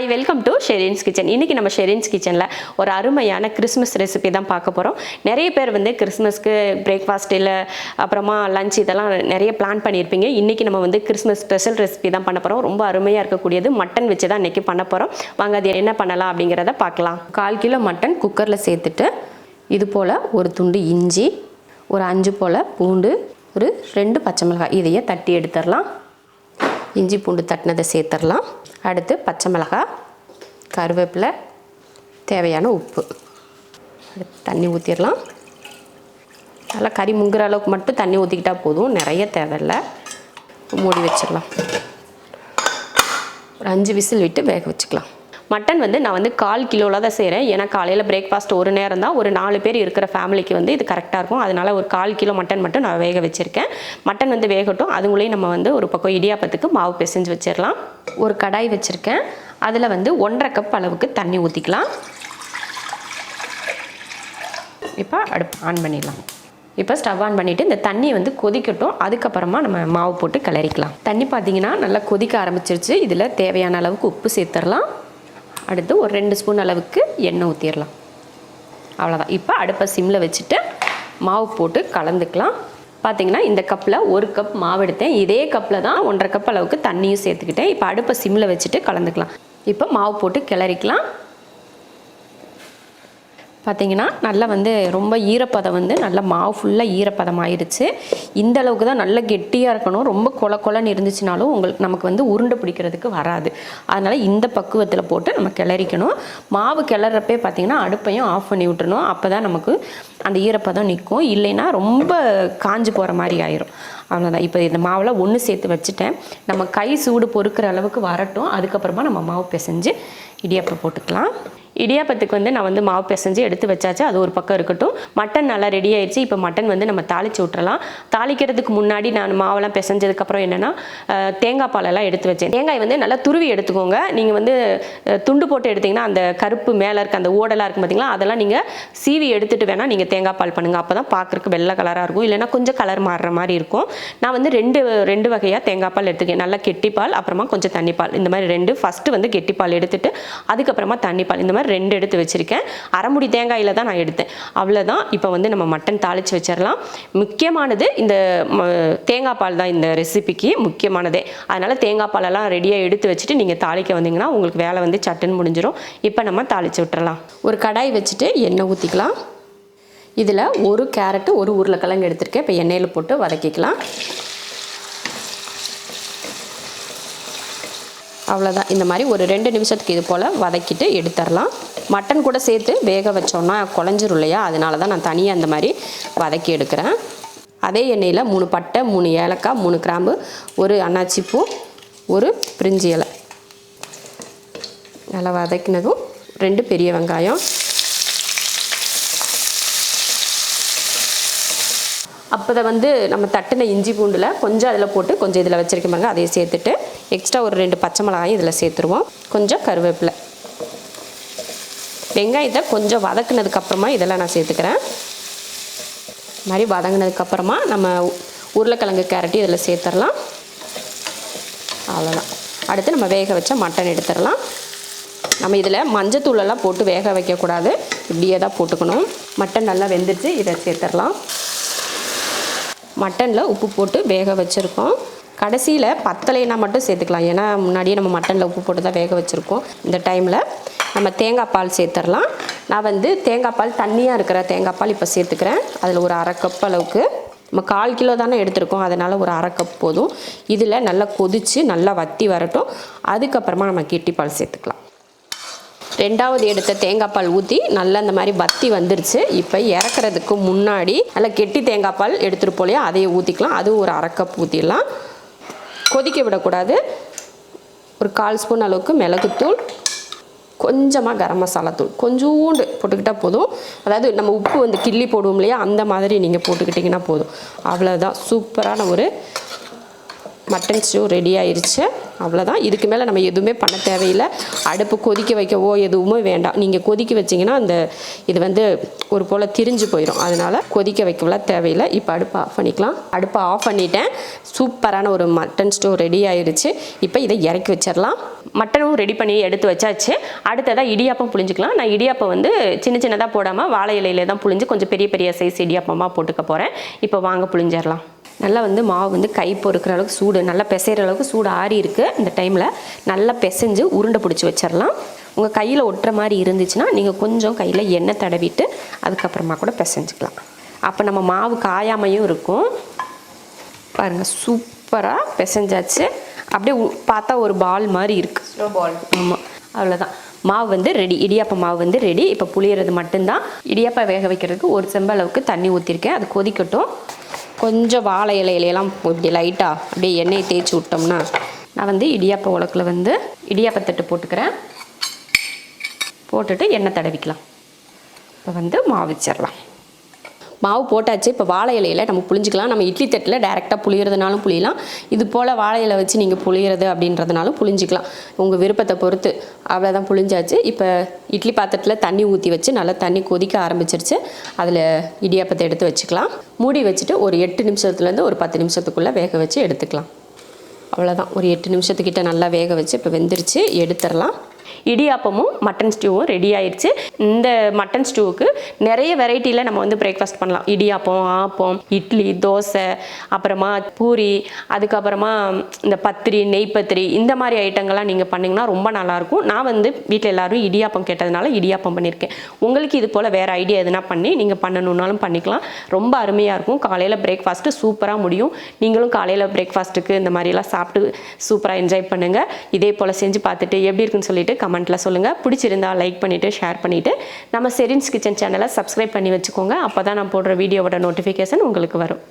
Hi welcome to Sherin's kitchen இன்றைக்கி நம்ம ஷெரின்ஸ் கிச்சனில் ஒரு அருமையான கிறிஸ்மஸ் ரெசிபி தான் பார்க்க போகிறோம் நிறைய பேர் வந்து கிறிஸ்மஸ்க்கு பிரேக்ஃபாஸ்ட் இல்லை அப்புறமா லஞ்ச் இதெல்லாம் நிறைய பிளான் பண்ணியிருப்பீங்க. இன்றைக்கி நம்ம வந்து கிறிஸ்மஸ் ஸ்பெஷல் ரெசிபி தான் பண்ண போகிறோம் ரொம்ப அருமையாக இருக்கக்கூடியது. மட்டன் வச்சு தான் இன்றைக்கி பண்ண போகிறோம் வாங்க அது என்ன பண்ணலாம் அப்படிங்கிறத பார்க்கலாம். கால் கிலோ மட்டன் குக்கரில் சேர்த்துட்டு இது போல் ஒரு துண்டு இஞ்சி ஒரு அஞ்சு போல் பூண்டு ஒரு ரெண்டு பச்சை மிளகாய் இதையே தட்டி எடுத்துடலாம். இஞ்சி பூண்டு தட்டினதை சேர்த்துடலாம். அடுத்து பச்சை மிளகாய் கருவேப்பிலை தேவையான உப்பு. அடுத்து தண்ணி ஊற்றிடலாம் நல்லா கறி முங்குற அளவுக்கு மட்டும் தண்ணி ஊற்றிக்கிட்டால் போதும். நிறைய தேவையில்லை. மூடி வச்சிடலாம். ஒரு அஞ்சு விசில் விட்டு வேக வச்சுக்கலாம். மட்டன் வந்து நான் வந்து கால் கிலோவில் தான் செய்கிறேன் ஏன்னா காலையில் பிரேக்ஃபாஸ்ட் ஒரு நேரம் தான் ஒரு நாலு பேர் இருக்கிற ஃபேமிலிக்கு வந்து இது கரெக்டாக இருக்கும். அதனால் ஒரு கால் கிலோ மட்டன் மட்டும் நான் வேக வச்சுருக்கேன். மட்டன் வந்து வேகட்டும். அதுங்களையும் நம்ம வந்து ஒரு பக்கம் இடியாப்பத்துக்கு மாவு பிசைஞ்சு வச்சிடலாம் ஒரு கடாய் வச்சுருக்கேன். அதில் வந்து ஒன்றரை கப் அளவுக்கு தண்ணி ஊற்றிக்கலாம் இப்போ அடுப்பு ஆன் பண்ணிடலாம். இப்போ ஸ்டவ் ஆன் பண்ணிவிட்டு இந்த தண்ணி வந்து கொதிக்கட்டும். அதுக்கப்புறமா நம்ம மாவு போட்டு கிளறிக்கலாம். தண்ணி பார்த்தீங்கன்னா நல்லா கொதிக்க ஆரம்பிச்சிருச்சு. இதில் தேவையான அளவுக்கு உப்பு சேர்த்துடலாம். அடுத்து ஒரு ரெண்டு ஸ்பூன் அளவுக்கு எண்ணெய் ஊற்றிடலாம் அவ்வளோதான் இப்போ அடுப்பை சிம்மில் வச்சுட்டு மாவு போட்டு கலந்துக்கலாம். பார்த்தீங்கன்னா இந்த கப்பில் ஒரு கப் மாவு எடுத்தேன். இதே கப்பில் தான் ஒன்றரை கப் அளவுக்கு தண்ணியும் சேர்த்துக்கிட்டேன். இப்போ அடுப்பை சிம்மில் வச்சுட்டு கலந்துக்கலாம். இப்போ மாவு போட்டு கிளறிக்கலாம். பார்த்தீங்கன்னா நல்லா வந்து ரொம்ப ஈரப்பதம் வந்து நல்லா மாவு ஃபுல்லாக ஈரப்பதம் ஆயிடுச்சு இந்த அளவுக்கு தான் நல்லா கெட்டியாக இருக்கணும். ரொம்ப கொல கொலன்னு இருந்துச்சுனாலும் உங்களுக்கு நமக்கு வந்து உருண்டை பிடிக்கிறதுக்கு வராது. அதனால் இந்த பக்குவத்தில் போட்டு நம்ம கிளறிக்கணும். மாவு கிளறப்பே பார்த்தீங்கன்னா அடுப்பையும் ஆஃப் பண்ணி விட்டுறணும். அப்போ தான் நமக்கு அந்த ஈரப்பதம் நிற்கும் இல்லைன்னா ரொம்ப காஞ்சு போகிற மாதிரி ஆயிரும். அவ்வளோதான் இப்போ இந்த மாவெல்லாம் ஒன்று சேர்த்து வச்சுட்டேன். நம்ம கை சூடு பொறுக்கிற அளவுக்கு வரட்டும். அதுக்கப்புறமா நம்ம மாவு பிசைஞ்சு இடியாப்பம் போட்டுக்கலாம். இடியாப்பத்துக்கு வந்து நான் வந்து மாவு பிசைஞ்சு எடுத்து வச்சாச்சு. அது ஒரு பக்கம் இருக்கட்டும். மட்டன் நல்லா ரெடி ஆயிடுச்சு. இப்போ மட்டன் வந்து நம்ம தாளிச்சு விட்றலாம் தாளிக்கிறதுக்கு முன்னாடி நான் மாவெல்லாம் பிசைஞ்சதுக்கப்புறம் என்னென்னா தேங்காய் பாலெல்லாம் எடுத்து வச்சேன். தேங்காய் வந்து நல்லா துருவி எடுத்துக்கோங்க. நீங்கள் வந்து துண்டு போட்டு எடுத்தீங்கன்னா அந்த கருப்பு மேலே இருக்க அந்த ஓடெல்லாம் இருக்கும் பார்த்தீங்களா அதெல்லாம் நீங்கள் சீவி எடுத்துகிட்டு வேணால் நீங்கள் தேங்காய் பால் பண்ணுங்கள் அப்போ தான் பார்க்குறக்கு வெள்ளை கலராக இருக்கும். இல்லைன்னா கொஞ்சம் கலர் மாறுற மாதிரி இருக்கும். நான் வந்து ரெண்டு ரெண்டு வகையாக தேங்காய் பால் எடுத்துக்கேன். நல்லா கெட்டி பால் அப்புறமா கொஞ்சம் தண்ணி பால் இந்த மாதிரி ரெண்டு ஃபஸ்ட்டு வந்து கெட்டி பால் எடுத்துட்டு அதுக்கப்புறமா தண்ணி பால் இந்த மாதிரி ரெண்டு எடுத்து வச்சுருக்கேன். அரைமுடி தேங்காயில் தான் நான் எடுத்தேன். அவ்வளோதான் இப்போ வந்து நம்ம மட்டன் தாளித்து வச்சிடலாம் முக்கியமானது இந்த ம, தேங்காய் பால் தான் இந்த ரெசிபிக்கு முக்கியமானதே. அதனால் தேங்காய் பாலெல்லாம் ரெடியாக எடுத்து வச்சுட்டு நீங்கள் தாளிக்க வந்தீங்கன்னா உங்களுக்கு வேலை வந்து சட்டுன்னு முடிஞ்சிடும் இப்போ நம்ம தாளித்து விட்டுறலாம். ஒரு கடாய் வச்சுட்டு எண்ணெய் ஊற்றிக்கலாம் இதில் ஒரு கேரட்டு ஒரு உருளைக்கிழங்கு எடுத்திருக்கேன். இப்போ எண்ணெயில் போட்டு வதக்கிக்கலாம். அவ்வளோதான் இந்த மாதிரி ஒரு ரெண்டு நிமிஷத்துக்கு இது போல் வதக்கிட்டு எடுத்துடலாம். மட்டன் கூட சேர்த்து வேக வச்சோன்னா குழஞ்சிரும் இல்லையா? அதனால தான் நான் தனியாக அந்த மாதிரி வதக்கி எடுக்கிறேன். அதே எண்ணெயில் மூணு பட்டை மூணு ஏலக்காய் மூணு கிராம்பு ஒரு அன்னாச்சி பூ ஒரு பிரிஞ்சி இலை. நல்லா வதக்கினதும் ரெண்டு பெரிய வெங்காயம். அப்போ அதை வந்து நம்ம தட்டின இஞ்சி பூண்டில் கொஞ்சம் அதில் போட்டு கொஞ்சம் இதில் வச்சுருக்க பாருங்க அதையும் சேர்த்துட்டு எக்ஸ்ட்ரா ஒரு ரெண்டு பச்சை மிளகாயும் இதில் சேர்த்துருவோம். கொஞ்சம் கருவேப்பிலை. வெங்காயத்தை கொஞ்சம் வதக்குனதுக்கப்புறமா இதெல்லாம் நான் சேர்த்துக்கிறேன். இது மாதிரி வதங்கினதுக்கப்புறமா நம்ம உருளைக்கிழங்கு கேரட்டு இதில் சேர்த்துடலாம். அவ்வளோதான் அடுத்து நம்ம வேக வச்ச மட்டன் எடுத்துடலாம். நம்ம இதில் மஞ்சத்தூளெல்லாம் போட்டு வேக வைக்கக்கூடாது. இப்படியே தான் போட்டுக்கணும். மட்டன் நல்லா வெந்துருச்சு இதை சேர்த்துடலாம். மட்டனில் உப்பு போட்டு வேக வச்சுருக்கோம். கடைசியில் பத்தலைனா மட்டும் சேர்த்துக்கலாம். ஏன்னா முன்னாடியே நம்ம மட்டனில் உப்பு போட்டு தான் வேக வச்சுருக்கோம். இந்த டைமில் நம்ம தேங்காய் பால் சேர்த்துடலாம். நான் வந்து தேங்காய் பால் தண்ணியாக இருக்கிற தேங்காய் பால் இப்போ சேர்த்துக்கிறேன். அதில் ஒரு அரை கப் அளவுக்கு. நம்ம கால் கிலோ தானே எடுத்திருக்கோம். அதனால் ஒரு அரை கப் போதும். இதில் நல்லா கொதித்து நல்லா வத்தி வரட்டும். அதுக்கப்புறமா நம்ம கெட்டி பால் சேர்த்துக்கலாம். ரெண்டாவது எடுத்த தேங்காய் பால் ஊற்றி நல்லா இந்த மாதிரி பத்தி வந்துருச்சு. இப்போ இறக்குறதுக்கு முன்னாடி நல்லா கெட்டி தேங்காய் பால் எடுத்துகிட்டு போலையா அதையே ஊற்றிக்கலாம் அதுவும் ஒரு அரை கப் ஊற்றிடலாம் கொதிக்க விடக்கூடாது. ஒரு கால் ஸ்பூன் அளவுக்கு மிளகுத்தூள் கொஞ்சமாக கரம் மசாலா தூள். கொஞ்சோண்டு போட்டுக்கிட்டால் போதும். அதாவது நம்ம உப்பு வந்து கிள்ளி போடுவோம் இல்லையா அந்த மாதிரி நீங்கள் போட்டுக்கிட்டிங்கன்னா போதும். அவ்வளோதான் சூப்பரான ஒரு மட்டன் ஸ்டூ ரெடி ஆயிடுச்சு அவ்வளோதான் இதுக்கு மேலே நம்ம எதுவுமே பண்ண தேவையில்லை. அடுப்பு கொதிக்க வைக்கவோ எதுவுமே வேண்டாம். நீங்கள் கொதிக்க வச்சிங்கன்னா அந்த இது வந்து ஒரு போல் திரிஞ்சு போயிடும் அதனால் கொதிக்க வைக்கலாம் தேவையில்லை. இப்போ அடுப்பை ஆஃப் பண்ணிக்கலாம். அடுப்பை ஆஃப் பண்ணிட்டேன். சூப்பரான ஒரு மட்டன் ஸ்டூ ரெடி ஆயிடுச்சு இப்போ இதை இறக்கி வச்சிடலாம். மட்டனும் ரெடி பண்ணி எடுத்து வச்சாச்சு. அடுத்ததாக இடியாப்பம் புளிஞ்சிக்கலாம் நான் இடியாப்பம் வந்து சின்ன சின்னதாக போடாமல் வாழை இலையில தான் புளிஞ்சு கொஞ்சம் பெரிய பெரிய சைஸ் இடியாப்பமாக போட்டுக்க போகிறேன் இப்போ வாங்க புளிஞ்சிடலாம் நல்லா வந்து மாவு வந்து கை பொறுக்கிற அளவுக்கு சூடு நல்லா பிசைகிற அளவுக்கு சூடு ஆறி இருக்கு. இந்த டைமில் நல்லா பிசைஞ்சு உருண்டை பிடிச்சி வச்சிடலாம் உங்கள் கையில் ஒட்டுற மாதிரி இருந்துச்சுன்னா நீங்கள் கொஞ்சம் கையில் எண்ணெய் தடவிட்டு அதுக்கப்புறமா கூட பிசைஞ்சுக்கலாம். அப்போ நம்ம மாவு காயாமையும் இருக்கும். பாருங்கள் சூப்பராக பிசைஞ்சாச்சு. அப்படியே பார்த்தா ஒரு பால் மாதிரி இருக்குது ஸ்லோ பால் ஆமாம் அவ்வளோதான் மாவு வந்து ரெடி இடியாப்ப மாவு வந்து ரெடி. இப்போ புளியறது மட்டும்தான். இடியாப்பம் வேக வைக்கிறதுக்கு ஒரு செம்பு அளவுக்கு தண்ணி ஊற்றிருக்கேன் அது கொதிக்கட்டும். கொஞ்சம் வாழை இலையிலலாம் இப்படி லைட்டாக அப்படியே எண்ணெயை தேய்ச்சி விட்டோம்னா நான் வந்து இடியாப்ப உலக்கில் வந்து இடியாப்பத்தட்டு போட்டுக்கிறேன். போட்டுட்டு எண்ணெய் தடவிக்கலாம். இப்போ வந்து மாவிச்சிடலாம் மாவு போட்டாச்சு. இப்போ வாழை இலையில நம்ம புளிஞ்சிக்கலாம் நம்ம இட்லி தட்டில் டேரெக்டாக புளியறதுனாலும் புளியலாம் இது போல் வாழை இலை வச்சு நீங்கள் புளியறது அப்படின்றதுனாலும் புளிஞ்சிக்கலாம் உங்கள் விருப்பத்தை பொறுத்து அவ்வளோதான் புளிஞ்சாச்சு இப்போ இட்லி பாத்திரத்தில் தண்ணி ஊற்றி வச்சு நல்லா தண்ணி கொதிக்க ஆரம்பிச்சிருச்சு. அதில் இடியாப்பத்தை எடுத்து வச்சுக்கலாம். மூடி வச்சுட்டு ஒரு எட்டு நிமிஷத்துலேருந்து ஒரு பத்து நிமிஷத்துக்குள்ளே வேக வச்சு எடுத்துக்கலாம். அவ்வளோதான் ஒரு எட்டு நிமிஷத்துக்கிட்ட நல்லா வேக வச்சு இப்போ வெந்துருச்சு. எடுத்துடலாம். இடியாப்பமும் மட்டன் ஸ்டூவும் ரெடி ஆயிடுச்சு இந்த மட்டன் ஸ்டூவுக்கு நிறைய வெரைட்டியில் நம்ம வந்து பிரேக்ஃபாஸ்ட் பண்ணலாம். இடியாப்பம் ஆப்பம் இட்லி தோசை அப்புறமா பூரி அதுக்கப்புறமா இந்த பத்திரி நெய் பத்திரி இந்த மாதிரி ஐட்டங்கள்லாம் நீங்கள் பண்ணிங்கன்னா ரொம்ப நல்லாயிருக்கும் நான் வந்து வீட்டில் எல்லோரும் இடியாப்பம் கேட்டதுனால இடியாப்பம் பண்ணியிருக்கேன் உங்களுக்கு இது போல் வேறு ஐடியா எதுனா பண்ணி நீங்கள் பண்ணணுன்னாலும் பண்ணிக்கலாம். ரொம்ப அருமையாக இருக்கும். காலையில் பிரேக்ஃபாஸ்ட்டு சூப்பராக முடியும். நீங்களும் காலையில் பிரேக்ஃபாஸ்ட்டுக்கு இந்த மாதிரிலாம் சாப்பிட்டு சூப்பராக என்ஜாய் பண்ணுங்கள் இதே போல் செஞ்சு பார்த்துட்டு எப்படி இருக்குன்னு சொல்லிட்டு கமெண்ட்டில் சொல்லுங்கள் பிடிச்சிருந்தா லைக் பண்ணிவிட்டு ஷேர் பண்ணிவிட்டு நம்ம செரின்ஸ் கிச்சன் சேனலை சப்ஸ்கிரைப் பண்ணி வச்சுக்கோங்க. அப்போ தான் நான் போடுற வீடியோவோட நோட்டிஃபிகேஷன் உங்களுக்கு வரும்.